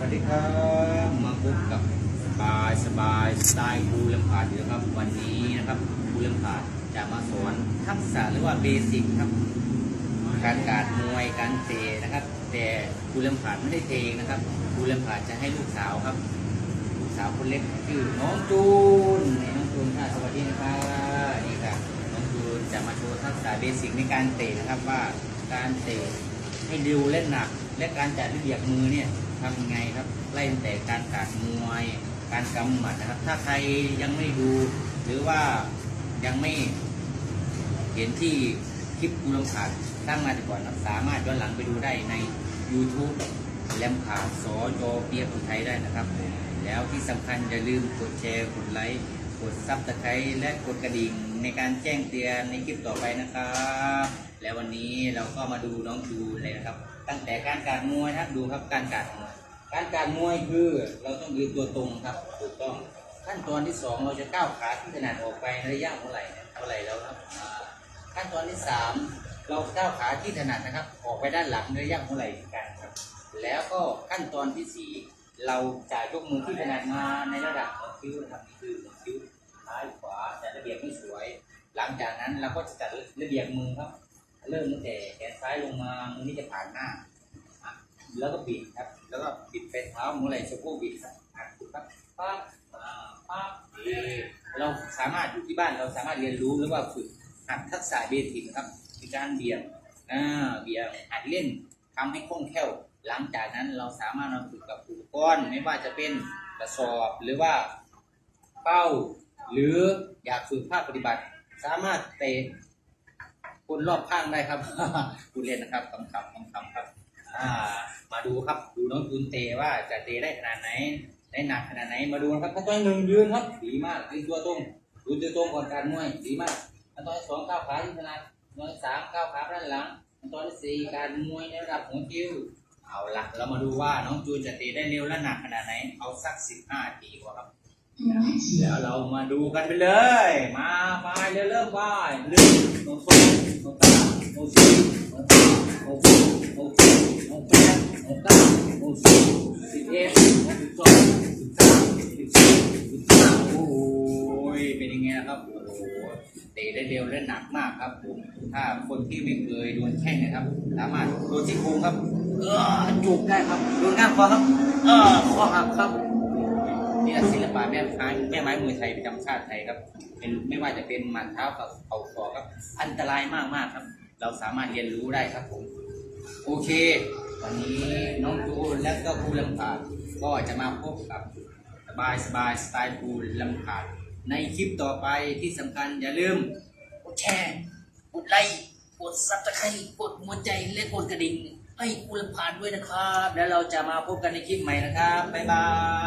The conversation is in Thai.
วัสดีครับมาพบกับสบายสบายสไตล์ครูลำพาดอยู่นะครับ วันนี้นะครับครูลำพาดจะมาสอนทักษะหรือว่าเบสิกครับ การการมวยการเตะนะครับ แต่ครูลำพาดไม่ได้เทเองนะครับครูลำพาดจะให้ลูกสาวครับ ลูกสาวคนเล็กชื่อน้องจูนน้องจูนค่ะสวัสดีนะครับนี่ค่ะน้องจูนจะมาโชว์ทักษะเบสิกในการเตะนะครับว่าการเตะให้เร็วและหนัก และการจัดระเบียบมือเนี่ย ทำยังไงครับ ไล่ตั้งแต่การการมวย การกำหมัดนะครับ ถ้าใครยังไม่ดู หรือว่ายังไม่เห็นที่คลิปกูลำขาดตั้งมาแต่ก่อนนะสามารถย้อนหลังไปดูได้ใน YouTube แลมขาดสอจอเปียคนไทยได้นะครับ แล้วที่สำคัญอย่าลืมกดแชร์ กดไลค์ กดซับสไครต์และกดกระดิ่งในการแจ้งเตือนในคลิปต่อไปนะครับ แล้ววันนี้เราก็มาดูน้องจูเลยนะครับ ตั้งแต่การการมวยครับดูครับการการมวย การการมวยคือเราต้องยืนตัวตรงครับถูกต้อง ขั้นตอนที่สองเราจะก้าวขาที่ขนาดออกไปในระยะเท่าไหร่เท่าไหร่แล้วครับ ขั้นตอนที่สามเราก้าวขาที่ถนัดนะครับ ออกไปด้านหลังในระยะเท่าไหร่เหมือนกันครับ แล้วก็ขั้นตอนที่สี่เราจะยกมือที่ถนัดมาในระดับของคิ้วนะครับนี่คือคิ้วซ้ายขวาจัดระเบียบให้สวย หลังจากนั้นเราก็จะจัดระเบียบมือครับ เริ่มตั้งแต่แขนซ้ายลงมามือนี้จะผ่านหน้า แล้วก็บิดครับ แล้วก็บิดไปเท้ามือไหล่สะโพกบิดครับอะครับปั๊บปั๊บดีเราสามารถอยู่ที่บ้านเราสามารถเรียนรู้หรือว่าฝึกหัดทักษะเบสิกนะครับในการเบี่ยงอ่าเบี่ยงหัดเล่นทำให้คล่องแคล่วหลังจากนั้นเราสามารถมาฝึกกับอุปกรณ์ไม่ว่าจะเป็นกระสอบหรือว่าเป้า หรืออยากฝึกภาคปฏิบัติ สามารถเตะคนรอบข้างได้ครับผู้เรียนนะครับคำคำคำคำครับอ่า มาดูครับ ดูน้องจูนเตว่าจะเตได้ขนาดไหน ได้หนักขนาดไหน มาดูนะครับขั้นตอนหนึ่งยืนครับดีมากตัวตรงยืนตัวตรงก่อนการมวยดีมากขั้นตอนที่สองก้าวขาที่ถนัดขั้นตอนที่สามก้าวขาด้านหลังขั้นตอนที่สี่การมวยในระดับหัวคิ้วเอาละเรามาดูว่าน้องจูนจะเตะได้เร็วและหนักขนาดไหน เอาสักสิบห้าทีกว่าครับแล้วเรามาดูกันไปเลย มาไปเริ่มเริ่มไปเริ่มน้ตโน้ตโน้ตตาโน้ตา โน้ตหกโน้ตเจ็ดโน้ตแปดโน้ตเก้าโน้ตสิบสิบเอ็ดโน้ตสิบสองสิบสามสิบสี่สิบห้าโอ้โหเป็นยังไงครับผมเตะได้เร็วและหนักมากครับผมถ้าคนที่ไม่เคยโดนแข้งนะครับ สามารถโดนที่โครงครับ เออจุกได้ครับโดนง่าคอครับ เออคอหักครับนี่ศิลปะแม่ไม้แม่ไม้มวยไทยประจำชาติไทยครับ เป็นไม่ว่าจะเป็นหมัดเท้ากับเข่าศอกครับ อันตรายมากมากครับ เราสามารถเรียนรู้ได้ครับผม โอเค วันนี้น้องจูนและก็ครูลำพาดก็จะมาพบกับสบายสบายสไตล์ครูลำพาดในคลิปต่อไปที่สำคัญอย่าลืมกดแชร์กดไลค์กดซับสไครต์กดหัวใจและกดกระดิ่งให้ครูลำพาดด้วยนะครับ แล้วเราจะมาพบกันในคลิปใหม่นะครับบ๊ายบาย